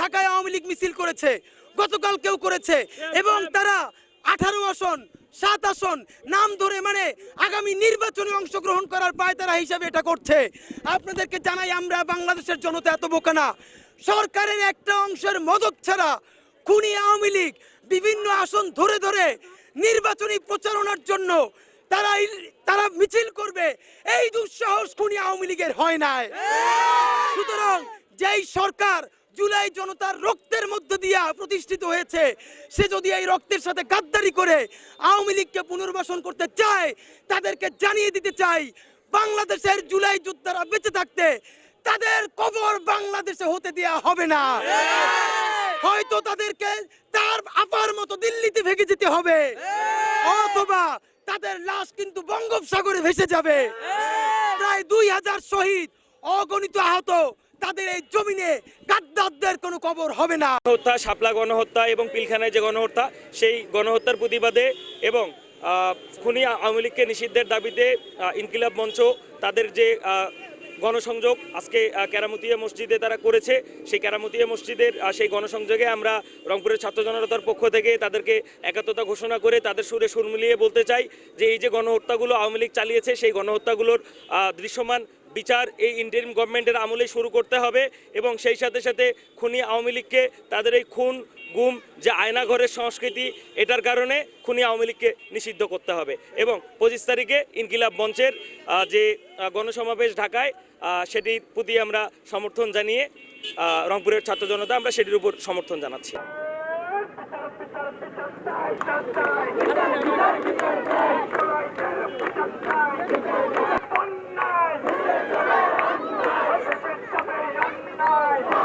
ঢাকায় আওয়ামী লীগ মিছিল করেছে গতকাল কেউ করেছে এবং তারা আঠারো আসন সাত আসন নাম ধরে মানে আগামী নির্বাচনে অংশগ্রহণ করার পায়তারা হিসাবে এটা করছে। আপনাদেরকে জানাই আমরা বাংলাদেশের জনতা এত বোকা না। সরকারের একটা অংশের মদত ছাড়া খুনি আওয়ামী লীগ বিভিন্ন আসন ধরে ধরে নির্বাচনী প্রচারণার জন্য তারা তারা মিছিল করবে। এই দুঃসাহস খুনি আওয়ামী লীগের হয় নাই। সুতরাং যেই সরকার জুলাই জনতার রক্তের মধ্য দিয়া প্রতিষ্ঠিত হয়েছে সে যদি এই রক্তের সাথে গাদ্দারি করে আওয়ামী লীগকে পুনর্বাসন করতে চায় তাদেরকে জানিয়ে দিতে চাই বাংলাদেশের জুলাই যোদ্ধারা বেঁচে থাকতে তাদের কবর বাংলাদেশে হতে দেয়া হবে না। হয়তো তাদেরকে তার আপার মতো দিল্লিতে ভেঙে যেতে হবে অথবা তাদের লাশ কিন্তু বঙ্গোপসাগরে ভেসে যাবে। প্রায় দুই হাজার শহীদ অগণিত আহত তাদের এই জমিনে গাদ্দারদের কোনো কবর হবে না। হত্যা শাপলা গণহত্যা এবং পিলখানায় যে গণহত্যা সেই গণহত্যার প্রতিবাদে এবং খুনি আওয়ামী লীগকে নিষিদ্ধের দাবিতে ইনকিলাব মঞ্চ তাদের যে গণসংযোগ আজকে আহ, কেরামতিয়া মসজিদে তারা করেছে সেই কেরামতিয়া মসজিদের সেই গণসংযোগে আমরা রংপুরের ছাত্র জনতার পক্ষ থেকে তাদেরকে একাত্মতা ঘোষণা করে তাদের সুরে সুর মিলিয়ে বলতে চাই যে এই যে গণহত্যাগুলো আওয়ামী লীগ চালিয়েছে সেই গণহত্যাগুলোর দৃশ্যমান বিচার এই ইন্টারিম গভর্নমেন্টের আমলে শুরু করতে হবে এবং সেই সাথে সাথে খুনি আওয়ামী লীগকে তাদের এই খুন, গুম যে আয়নাঘরের সংস্কৃতি, এটার কারণে খুনি আওয়ামী লীগকে নিষিদ্ধ করতে হবে এবং পঁচিশ তারিখে ইনকিলাব মঞ্চের যে গণসমাবেশ ঢাকায় সেটির প্রতি আমরা সমর্থন জানিয়ে রংপুরের ছাত্র জনতা আমরা সেটির উপর সমর্থন জানাচ্ছি।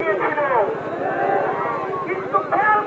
দিয়েছিল কিন্তু খেয়াল